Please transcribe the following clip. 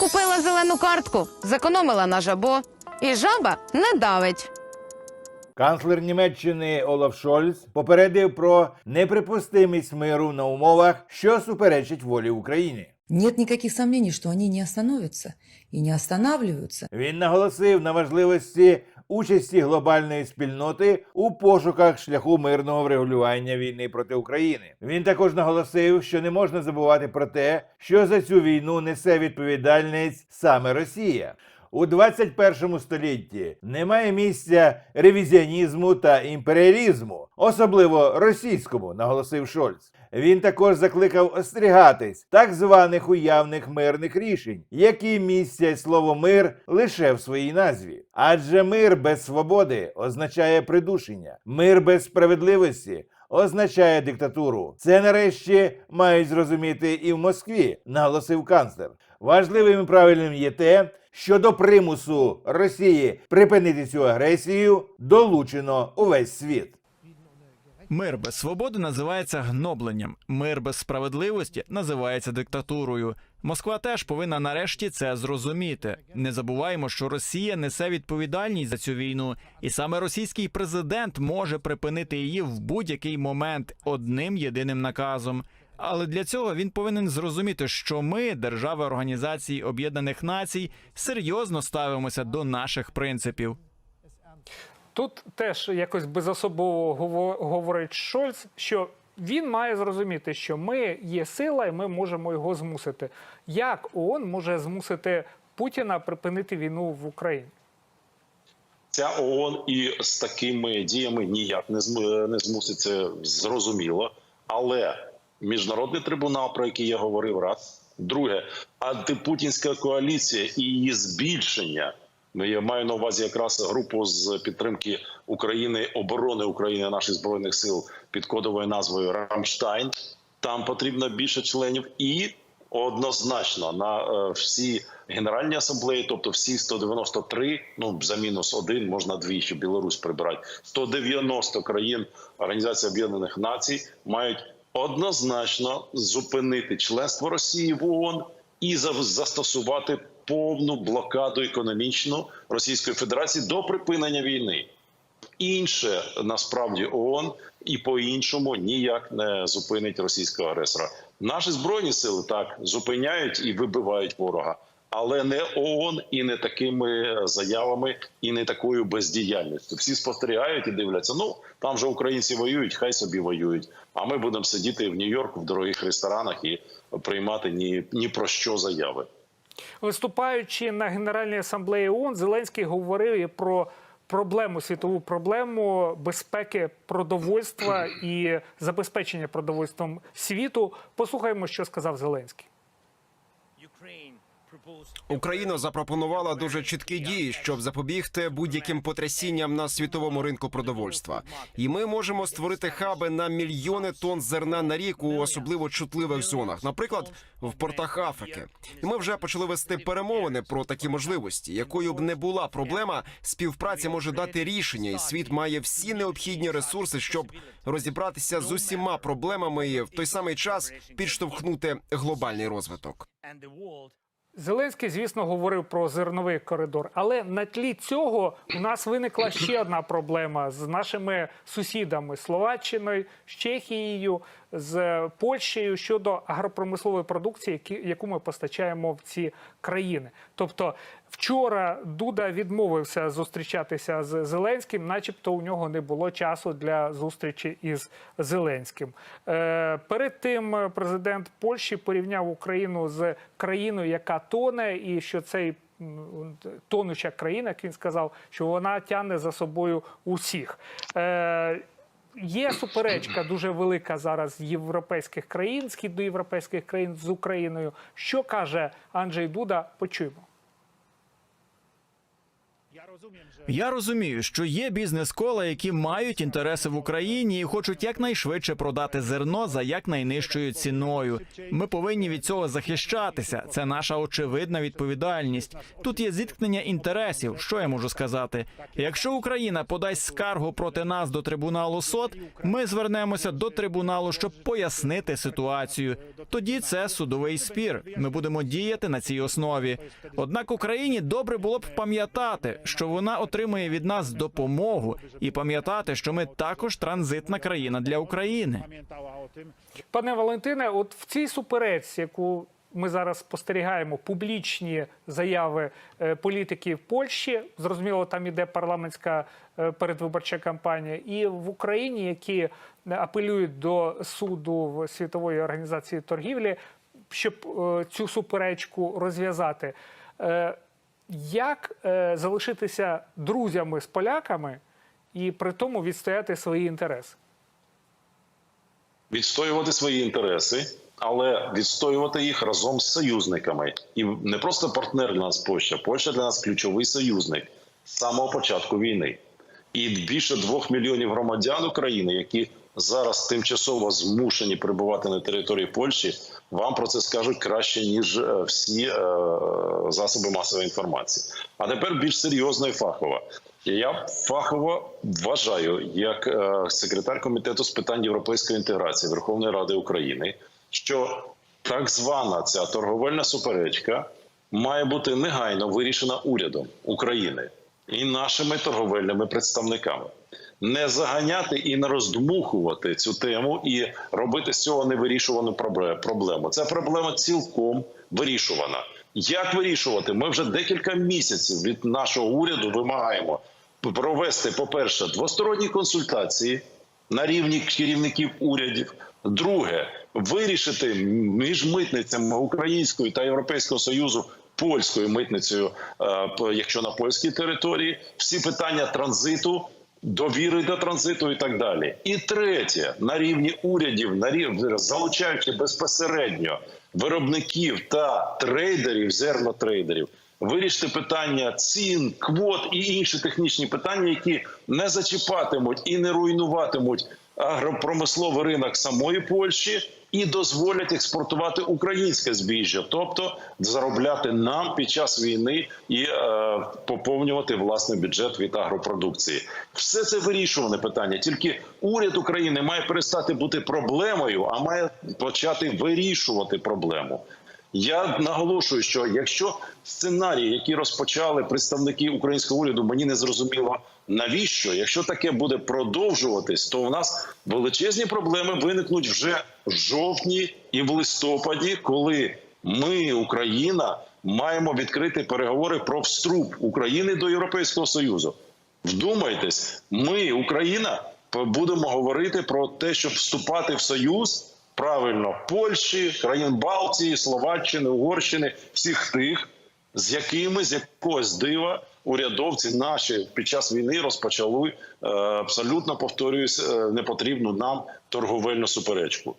Купила зелену картку, зекономила на жабо, і жаба не давить. Канцлер Німеччини Олаф Шольц попередив про неприпустимість миру на умовах, що суперечить волі України. Нет никаких сомнений, что они не остановятся и не останавливаются. Він наголосив на важливості участі глобальної спільноти у пошуках шляху мирного врегулювання війни проти України. Він також наголосив, що не можна забувати про те, що за цю війну несе відповідальність саме Росія. У 21 столітті немає місця ревізіонізму та імперіалізму, особливо російському, наголосив Шольц. Він також закликав остерігатись так званих уявних мирних рішень, які містять слово мир лише в своїй назві. Адже мир без свободи означає придушення, мир без справедливості означає диктатуру. Це нарешті мають зрозуміти і в Москві, наголосив канцлер. Важливим і правильним є те, що до примусу Росії припинити цю агресію долучено увесь світ. Мир без свободи називається гнобленням. Мир без справедливості називається диктатурою. Москва теж повинна нарешті це зрозуміти. Не забуваємо, що Росія несе відповідальність за цю війну, і саме російський президент може припинити її в будь-який момент одним єдиним наказом. Але для цього він повинен зрозуміти, що ми, держави Організації Об'єднаних Націй, серйозно ставимося до наших принципів. Тут теж якось безособово гово- говорить Шольц, що він має зрозуміти, що ми є сила, і ми можемо його змусити. Як ООН може змусити Путіна припинити війну в Україні? Ця ООН і з такими діями ніяк не зм- не змусить це зрозуміло. Але міжнародний трибунал, про який я говорив, раз друге, антипутінська коаліція і її збільшення. Ну, я маю на увазі якраз групу з підтримки України, оборони України наших збройних сил під кодовою назвою Рамштайн. Там потрібно більше членів і однозначно на е, всі генеральні асамблеї, тобто всі 193, ну за мінус один, можна двічі Білорусь прибирати. 190 країн Організації Об'єднаних Націй мають однозначно зупинити членство Росії в ООН і застосувати повну блокаду економічну Російської Федерації до припинення війни. Інше насправді ООН і по-іншому ніяк не зупинить російського агресора. Наші збройні сили так зупиняють і вибивають ворога, але не ООН і не такими заявами, і не такою бездіяльністю. Всі спостерігають і дивляться. Ну там же українці воюють, хай собі воюють. А ми будемо сидіти в Нью-Йорку в дорогих ресторанах і приймати ні, ні про що заяви. Виступаючи на Генеральній асамблеї ООН, Зеленський говорив про проблему, світову проблему безпеки продовольства і забезпечення продовольством світу. Послухаємо, що сказав Зеленський. Україна запропонувала дуже чіткі дії, щоб запобігти будь-яким потрясінням на світовому ринку продовольства. І ми можемо створити хаби на мільйони тонн зерна на рік у особливо чутливих зонах, наприклад, в портах Африки. І ми вже почали вести перемовини про такі можливості. Якою б не була проблема, співпраця може дати рішення, і світ має всі необхідні ресурси, щоб розібратися з усіма проблемами і в той самий час підштовхнути глобальний розвиток. Зеленський, звісно, говорив про зерновий коридор, але на тлі цього у нас виникла ще одна проблема з нашими сусідами Словаччиною, з Чехією, з Польщею щодо агропромислової продукції, яку ми постачаємо в ці країни. Тобто, вчора Дуда відмовився зустрічатися з Зеленським, начебто у нього не було часу для зустрічі із Зеленським. Е, перед тим президент Польщі порівняв Україну з країною, яка тоне, і що цей тонуча країна, як він сказав, що вона тягне за собою усіх. Е, Є суперечка дуже велика зараз європейських країн, східноєвропейських країн з Україною. Що каже Анджей Дуда? Почуємо. Я розумію, що є бізнес-кола, які мають інтереси в Україні і хочуть якнайшвидше продати зерно за якнайнижчою ціною. Ми повинні від цього захищатися. Це наша очевидна відповідальність. Тут є зіткнення інтересів. Що я можу сказати? Якщо Україна подасть скаргу проти нас до трибуналу СОТ, ми звернемося до трибуналу, щоб пояснити ситуацію. Тоді це судовий спір. Ми будемо діяти на цій основі. Однак Україні добре було б пам'ятати, що вона отримує від нас допомогу, і пам'ятати, що ми також транзитна країна для України. Пане Валентине, от в цій суперечці, яку ми зараз спостерігаємо, публічні заяви е, політиків Польщі, зрозуміло, там іде парламентська е, передвиборча кампанія, і в Україні, які е, апелюють до суду в світової організації торгівлі, щоб цю суперечку розв'язати. Як е, залишитися друзями з поляками і при тому відстояти свої інтереси? відстоювати свої інтереси, але відстоювати їх разом з союзниками. І не просто партнер для нас Польща. Польща для нас ключовий союзник з самого початку війни. І більше двох мільйонів громадян України, які зараз тимчасово змушені перебувати на території Польщі, вам про це скажуть краще ніж е, всі е, засоби масової інформації. А тепер більш серйозно і фахово. Я фахово вважаю, як е, секретар комітету з питань європейської інтеграції Верховної Ради України, що так звана ця торговельна суперечка має бути негайно вирішена урядом України і нашими торговельними представниками. Не заганяти і не роздмухувати цю тему і робити з цього невирішувану проблему. Ця проблема цілком вирішувана. Як вирішувати? Ми вже декілька місяців від нашого уряду вимагаємо провести, по-перше, двосторонні консультації на рівні керівників урядів. Друге, вирішити між митницями Української та Європейського союзу польською митницею, е, якщо на польській території, всі питання транзиту. Довіри до транзиту і так далі. І третє на рівні урядів, на рівні залучаючи безпосередньо виробників та трейдерів, зернотрейдерів, вирішити питання цін, квот і інші технічні питання, які не зачіпатимуть і не руйнуватимуть агропромисловий ринок самої Польщі. І дозволять експортувати українське збіжжя, тобто заробляти нам під час війни і е, поповнювати власний бюджет від агропродукції. Все це вирішуване питання. Тільки уряд України має перестати бути проблемою, а має почати вирішувати проблему. Я наголошую, що якщо сценарій, який розпочали представники українського уряду, мені не зрозуміло навіщо. Якщо таке буде продовжуватись, то у нас величезні проблеми виникнуть вже в жовтні і в листопаді, коли ми, Україна, маємо відкрити переговори про вступ України до Європейського Союзу. Вдумайтесь, ми, Україна, будемо говорити про те, щоб вступати в союз правильно Польщі, країн Балтії, Словаччини, Угорщини, всіх тих, з якими з якогось дива урядовці наші під час війни розпочали е, абсолютно повторююсь е, непотрібну нам торговельну суперечку.